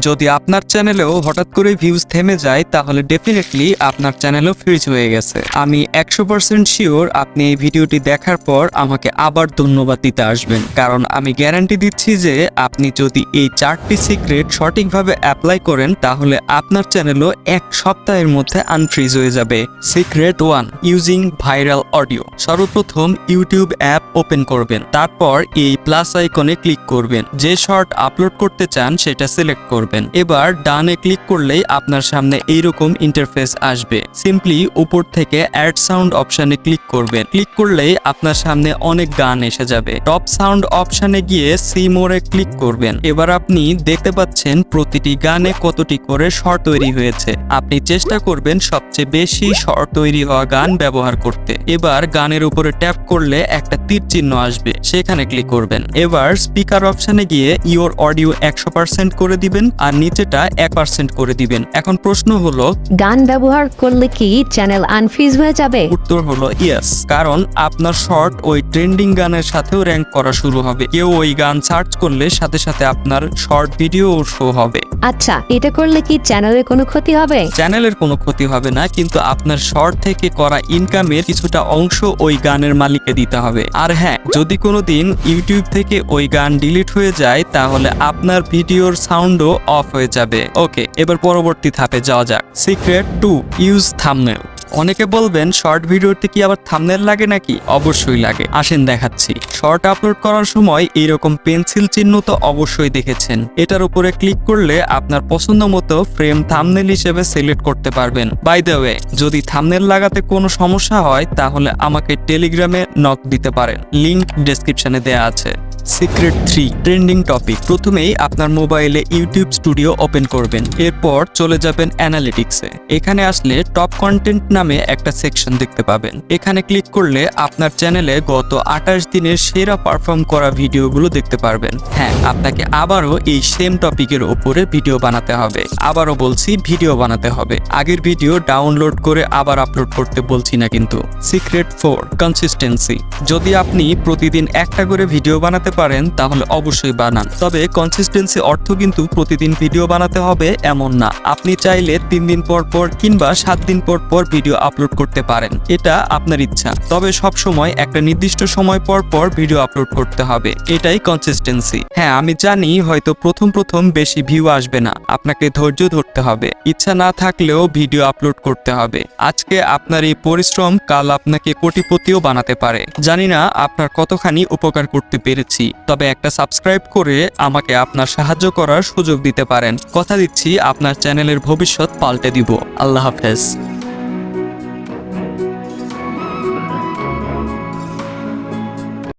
যদি আপনার চ্যানেলেও হঠাৎ করে ভিউজ থেমে যায়, তাহলে ডেফিনেটলি আপনার চ্যানেলও ফ্রিজ হয়ে গেছে। আমি একশো পার্সেন্ট শিওর আপনি এই ভিডিওটি দেখার পর আমাকে আবার ধন্যবাদ দিতে আসবেন। কারণ আমি গ্যারান্টি দিচ্ছি যে আপনি যদি এই চারটি সিক্রেট সঠিকভাবে অ্যাপ্লাই করেন, তাহলে আপনার চ্যানেলও এক সপ্তাহের মধ্যে আনফ্রিজ হয়ে যাবে। Secret one using viral audio সর্বপ্রথম ইউটিউব অ্যাপ ওপেন করবেন। তারপর এই প্লাস আইকনে ক্লিক করবেন। যে শর্ট আপলোড করতে চান, সেটা সিলেক্ট করবেন। এবার ডানে ক্লিক করলেই আপনার সামনে এইরকম ইন্টারফেস আসবে। সিম্পলি উপর থেকে অ্যাড সাউন্ড অপশনে ক্লিক করবেন। ক্লিক করলেই আপনার সামনে অনেক গান এসে যাবে। টপ সাউন্ড অপশনে গিয়ে সি মোড়ে ক্লিক করবেন। এবার আপনি দেখতে পাচ্ছেন প্রতিটি গানে কতটি করে শর্ট তৈরি হয়েছে। আপনি চেষ্টা করবেন সবচেয়ে বেশি শর্ট তৈরি হওয়া গান ব্যবহার করতে। এবার গানের উপরে ট্যাপ করলে একটা তীর চিহ্ন আসবে। সেখানে ক্লিক করবেন। এবার স্পিকার অপশনে গিয়ে ইওর অডিও একশো করে দিবেন। আর নিচেটা এক পার্সেন্ট করে দিবেন। এখন প্রশ্ন হলো গান ব্যবহার করলে কি চ্যানেল আনফ্রিজ হয়ে যাবে? উত্তর হলো ইয়েস কারণ আপনার শর্ট ওই ট্রেন্ডিং গানের সাথেও র্যাঙ্ক করা শুরু হবে। কেউ ওই গান সার্চ করলে সাথে সাথে আপনার শর্ট ভিডিও শো হবে। আচ্ছা এটা করলে কি চ্যানেলের কোনো ক্ষতি হবে? চ্যানেলের কোনো ক্ষতি হবে না কিন্তু আপনার শর্ট থেকে করা ইনকামের কিছুটা অংশ ওই গানের মালিককে দিতে হবে। আর হ্যাঁ যদি কোনো দিন ইউটিউব থেকে ওই গান ডিলিট হয়ে যায় তাহলে আপনার ভিডিওর সাউন্ডও অফ হয়ে যাবে। ওকে এবার পরবর্তী ধাপে যাওয়া যাক। সিক্রেট টু ইউজ থামনেল অনেকে বলবেন শর্ট ভিডিওতে কি আবার থামনেল লাগে নাকি? অবশ্যই লাগে। আসেন দেখাচ্ছি। শর্ট আপলোড করার সময় এইরকম পেন্সিল চিহ্ন তো অবশ্যই দেখেছেন। এটার উপরে ক্লিক করলে আপনার পছন্দ মতো ফ্রেম থামনেল হিসেবে সিলেক্ট করতে পারবেন। বাই দ্য ওয়ে যদি থামনেল লাগাতে কোনো সমস্যা হয়, তাহলে আমাকে টেলিগ্রামে নক দিতে পারেন। লিংক ডেসক্রিপশনে দেয়া আছে। সিক্রেট থ্রি ট্রেন্ডিং টপিক প্রথমেই আপনার মোবাইলে ইউটিউব স্টুডিও ওপেন করবেন। এরপর চলে যাবেন অ্যানালিটিক্সে এখানে আসলে টপ কন্টেন্ট নামে একটা সেকশন দেখতে পাবেন। এখানে ক্লিক করলে আপনার চ্যানেলে গত আঠাশ দিনের সেরা পারফর্ম করা ভিডিওগুলো দেখতে পারবেন। হ্যাঁ আপনাকে আবারও এই সেম টপিকের ওপরে ভিডিও বানাতে হবে। আবারও বলছি ভিডিও বানাতে হবে। আগের ভিডিও ডাউনলোড করে আবার আপলোড করতে বলছি না কিন্তু। সিক্রেট ফোর কনসিস্টেন্সি যদি আপনি প্রতিদিন একটা করে ভিডিও বানাতে পারেন তাহলে অবশ্যই বানান। তবে কনসিস্টেন্সি অর্থ কিন্তু প্রতিদিন ভিডিও বানাতে হবে এমন না। আপনি চাইলে তিন দিন পর পর কিংবা সাত দিন পর পর ভিডিও আপলোড করতে পারেন। এটা আপনার ইচ্ছা। তবে সব সময় একটা নির্দিষ্ট সময় পর পর ভিডিও আপলোড করতে হবে। এটাই কনসিস্টেন্সি হ্যাঁ আমি জানি হয়তো প্রথম প্রথম বেশি ভিউ আসবে না। আপনাকে ধৈর্য ধরতে হবে। ইচ্ছা না থাকলেও ভিডিও আপলোড করতে হবে। আজকে আপনার এই পরিশ্রম কাল আপনাকে কোটিপতিও বানাতে পারে। জানি না আপনার কতখানি উপকার করতে পেরেছি। তবে একটা সাবস্ক্রাইব করে আমাকে আপনার সাহায্য করার সুযোগ দিতে পারেন। কথা দিচ্ছি, আপনার চ্যানেলের ভবিষ্যৎ পাল্টে দিব। আল্লাহ হাফেজ।